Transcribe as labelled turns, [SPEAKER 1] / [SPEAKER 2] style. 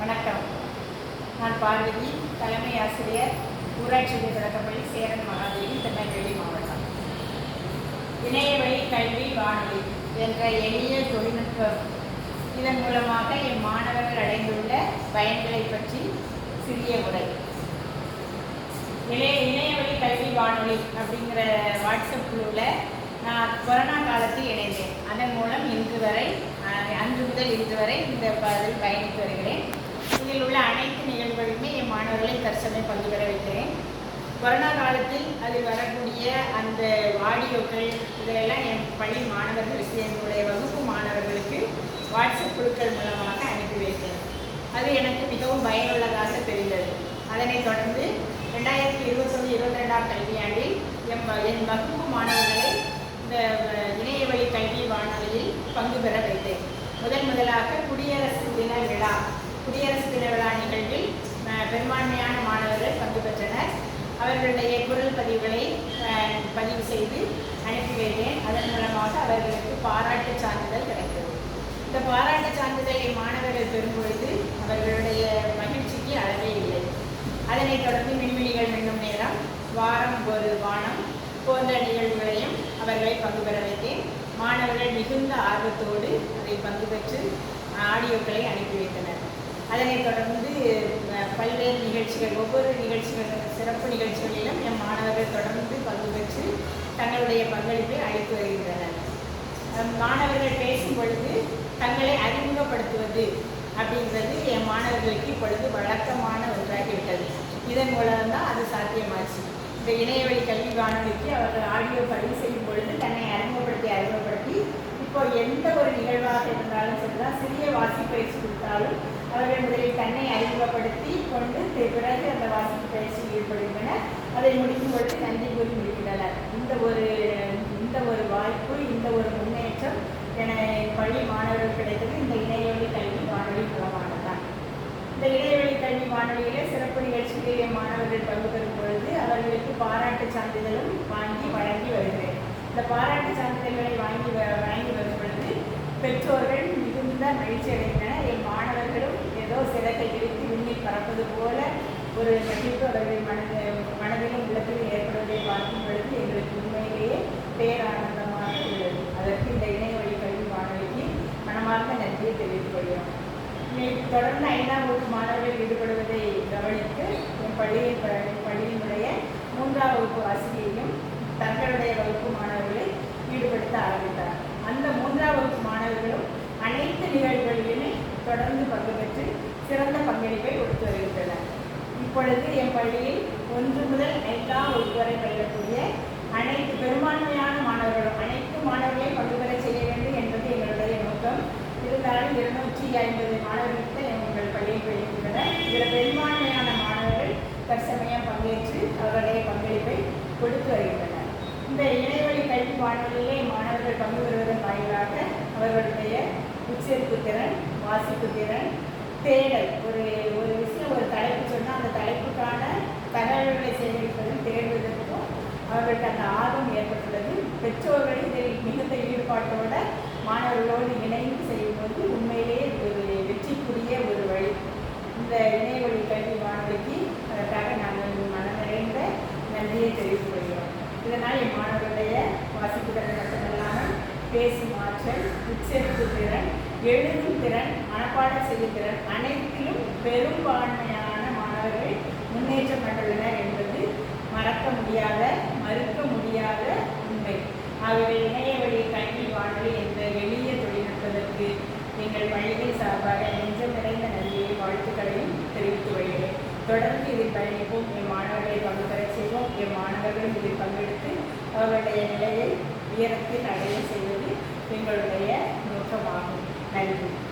[SPEAKER 1] வணக்கம். நான் பார்வதி தலைமை ஆசிரியர் ஊராட்சி தொடக்கப்பள்ளி சேரன் மகாதேவி திருநெல்வேலி மாவட்டம். இணையவழி கல்வி வானொலி என்ற எளிய தொழில்நுட்பம். இதன் மூலமாக என் மாணவர்கள் அடைந்துள்ள பயன்களை பற்றி சிறிய உரை. இளைய இணைய இணையவழி கல்வி வானொலி அப்படிங்கிற வாட்ஸ்அப் குழுவில் நான் கொரோனா காலத்தில் இணைந்தேன். அதன் மூலம் இன்று வரை அன்று முதல் இன்று வரை இந்த பதில் பயணித்து வருகிறேன். இதில் உள்ள அனைத்து நிகழ்வுகளுமே என் மாணவர்களை தற்சமயம் பங்கு பெற வைக்கிறேன். கொரோனா காலத்தில் அதில் வரக்கூடிய அந்த ஆடியோக்கள் இதெல்லாம் என் பள்ளி மாணவர்களுக்கு என்னுடைய வகுப்பு மாணவர்களுக்கு வாட்ஸ்அப் குழுக்கள் மூலமாக அனுப்பி வைத்தேன் அது எனக்கு மிகவும் பயனுள்ளதாக தெரிந்தது. அதனைத் தொடர்ந்து ரெண்டாயிரத்தி இருபத்தொன்று இருபத்தி ரெண்டாம் கல்வியாண்டில் எம் என் வகுப்பு மாணவர்களை இந்த இணையவழி வழி கல்வி வானொலியில் பங்கு பெற வைத்தேன். முதன் முதலாக குடிய குடியரசு தின விழா நிகழ்வில் பெரும்பான்மையான மாணவர்கள் பங்கு பெற்றனர். அவர்களுடைய குரல் பதிவுகளை பதிவு செய்து அனுப்பி வைத்தேன். அதன் மூலமாக அவர்களுக்கு பாராட்டு சான்றிதழ் கிடைத்தது. இந்த பாராட்டு சான்றிதழை மாணவர்கள் பெறும்பொழுது அவர்களுடைய மகிழ்ச்சிக்கு அளவே இல்லை. அதனைத் தொடர்ந்து மின்மினிகள் மின்னும் நேரம் வாரம் ஒரு வானம் போன்ற நிகழ்வுகளையும் அவர்களை பங்கு பெற வைத்தேன். மாணவர்கள் மிகுந்த ஆர்வத்தோடு அதை பங்கு பெற்று ஆடியோக்களை அனுப்பி வைத்தனர். அதனைத் தொடர்ந்து பல்வேறு நிகழ்ச்சிகள் ஒவ்வொரு நிகழ்ச்சிகள் சிறப்பு நிகழ்ச்சிகளிலும் என் மாணவர்கள் தொடர்ந்து பங்கு பெற்று தங்களுடைய பங்களிப்பை அளித்து வருகின்றனர். மாணவர்கள் பேசும் பொழுது தங்களை அறிமுகப்படுத்துவது அப்படின்றது என் மாணவர்களுக்கு இப்பொழுது வழக்கமான ஒன்றாகிவிட்டது. இதன் மூலம் தான் அது சாத்தியமாச்சு. இந்த இணையவழி கல்வி வானொலிக்கு அவர்கள் ஆடியோ பதிவு செய்யும் பொழுது தன்னை அறிமுகப்படுத்தி அறிமுகப்படுத்தி இப்போ எந்த ஒரு நிகழ்வாக இருந்தாலும் சரிதான் சிறிய வாசிப்பு பயிற்சி கொடுத்தாலும் அவர்கள் முதலில் தன்னை அறிமுகப்படுத்தி கொண்டு பிறகு அந்த வாசிப்பு பயிற்சியில் ஈடுபடுகின்றனர் அதை முடிக்கும் பொழுது நன்றி கூறி முடிக்கின்றனர். இந்த ஒரு இந்த ஒரு வாய்ப்பு இந்த ஒரு முன்னேற்றம் என பள்ளி மாணவர்கள் கிடைத்தது. இந்த இணையவழி கல்வி வானொலி மூலமானதான் இந்த இணையவழி கல்வி வானொலியிலே சிறப்பு நிகழ்ச்சிகளில் மாணவர்கள் பங்கு பெறும் பொழுது அவர்களுக்கு பாராட்டு சான்றிதழும் வாங்கி வழங்கி வருகிறேன். இந்த பாராட்டு சான்றிதழ்களை வாங்கி வ- வழங்கி வரும் பொழுது பெற்றோர்கள் மிகுந்த மகிழ்ச்சி அடைகின்றனர் ஏதோ சிறகை விரித்து விண்ணில் பறப்பது போல ஒரு மகிழ்வு அவர்கள் மனத மனதிலும் உள்ளத்திலும் ஏற்படுவதை பார்க்கும் பொழுது எங்களுக்கு உண்மையிலேயே பேரானந்தமாக உள்ளது. அதற்கு இந்த இணையவழி கல்வி மாணவிக்கு மனமார்ந்த நன்றியை தெரிவித்துக் கொள்கிறோம் தொடர்ந்து ஐந்தாம் வகுப்பு மாணவர்கள் ஈடுபடுவதை கவனித்து என் பள்ளியை ப- பள்ளியினுடைய மூன்றாம் வகுப்பு ஆசிரியையும் தங்களுடைய வகுப்பு மாணவர்களை ஈடுபடுத்த ஆரம்பித்தார். அந்த மூன்றாம் வகுப்பு மாணவர்களும் அனைத்து நிகழ்வுகளிலுமே தொடர்ந்து பங்கு பெற்று சிறந்த பங்களிப்பை கொடுத்து வருகின்றனர் இப்பொழுது என் பள்ளியில் ஒன்று முதல் ஐந்தாம் வகுப்பு வரை பயிலக்கூடிய அனைத்து பெரும்பான்மையான மாணவர்களும் அனைத்து மாணவர்களையும் பங்குபெற செய்ய வேண்டும் என்பது எங்களுடைய நோக்கம். இருந்தாலும் இருநூற்றி ஐம்பது மாணவர்களுக்கு எங்கள் பள்ளியில் பயில்கின்றனர் இதில் பெரும்பான்மையான மாணவர்கள் தற்சமயம் பங்கேற்று அவர்களுடைய பங்களிப்பை கொடுத்து வருகின்றனர். இந்த இணையவழி கல்வி வானொலியிலே மாணவர்கள் பங்கு பெறுவதன் வாயிலாக அவர்களுடைய உச்சரிப்பு திறன் வாசிப்பு திறன் தேடல். ஒரு ஒரு விஷயம் ஒரு தலைப்பு சொன்னால் அந்த தலைப்புக்கான தகவல்களை சேகரிப்பதும் தேடுவதற்கும் அவர்களுக்கு அந்த ஆர்வம் ஏற்பட்டுள்ளது. பெற்றோர்கள் இதில் மிகுந்த ஈடுபாட்டோட மாணவர்களோடு இணைந்து செய்யும்போது உண்மையிலேயே இது ஒரு வெற்றிக்குரிய ஒரு வழி இந்த இணையவழி கல்வி வானொலிக்கு அதற்காக நாங்கள் மனநிறைந்த நன்றியை தெரிவித்துக் கொள்கிறோம் இதனால் என் மாணவர்களுடைய வாசிப்பு திறன் மட்டுமல்லாமல் பேசும் ஆற்றல் உச்சரிப்பு திறன் எழுதும் திறன் மனப்பாடம் செய்யும் திறன் அனைத்திலும் பெரும்பான்மையான மாணவர்கள் முன்னேற்றம் கண்டுள்ளனர் என்பது மறக்க முடியாத மறுக்க முடியாத உண்மை. ஆகவே இணையவழி கல்வி வானொலி என்ற எளிய தொழில்நுட்பத்திற்கு எங்கள் பள்ளிகள் சார்பாக நெஞ்சம் நிறைந்த நன்றியை வாழ்த்துக்களையும் தெரிவித்து வருகிறேன் தொடர்ந்து இதில் பயணிப்போம். என் மாணவர்களை பங்கு பெறச் செய்வோம். என் மாணவர்களும் இதில் பங்கெடுத்து அவர்களுடைய நிலையை உயரத்தில் அடைய செய்வது எங்களுடைய நோக்கமாகும். நன்றி.